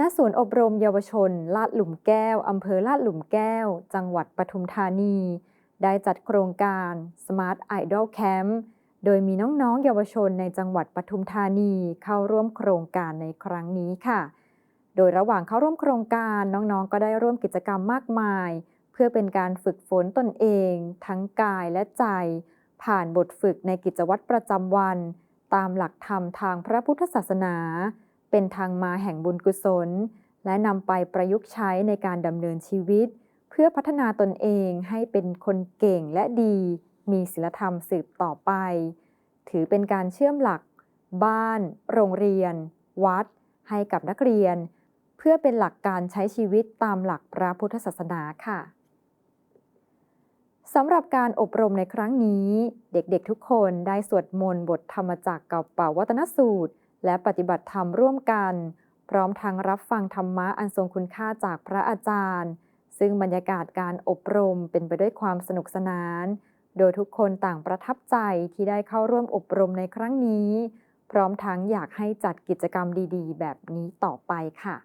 ณศูนย์อบรมเยาวชน ลาดหลุมแก้ว อำเภอลาดหลุมแก้ว จังหวัดปทุมธานี ได้จัดโครงการ Smart Idol Camp โดยมีน้องๆ เยาวชนในจังหวัดปทุมธานีเข้าร่วมโครงการในครั้งนี้ค่ะ โดยระหว่างเข้าร่วมโครงการน้องๆ ก็ได้ร่วมกิจกรรมมากมาย เพื่อเป็นการฝึกฝนตนเอง ทั้งกายและใจ ผ่านบทฝึกในกิจวัตรประจำวัน ตามหลักธรรมทางพระพุทธศาสนา เป็นทางมาแห่งบุญกุศล และนำไปประยุกต์ใช้ในการดำเนินชีวิต เพื่อพัฒนาตนเองให้เป็นคนเก่งและดี มีศีลธรรมสืบต่อไป ถือเป็นการเชื่อมหลัก บ้าน โรงเรียน วัด ให้กับนักเรียน เพื่อเป็นหลักการใช้ชีวิตตามหลักพระพุทธศาสนาค่ะสำหรับการอบรมในครั้งนี้ เด็กๆทุกคนได้สวดมนต์บทธรรมจักรกับป่าวัตนสูตร และปฏิบัติธรรมร่วมกัน พร้อมทั้งรับฟังธรรมะอันทรงคุณค่าจากพระอาจารย์ ซึ่งบรรยากาศการอบรมเป็นไปด้วยความสนุกสนาน โดยทุกคนต่างประทับใจที่ได้เข้าร่วมอบรมในครั้งนี้ พร้อมทั้งอยากให้จัดกิจกรรมดี ๆ แบบนี้ต่อไปค่ะ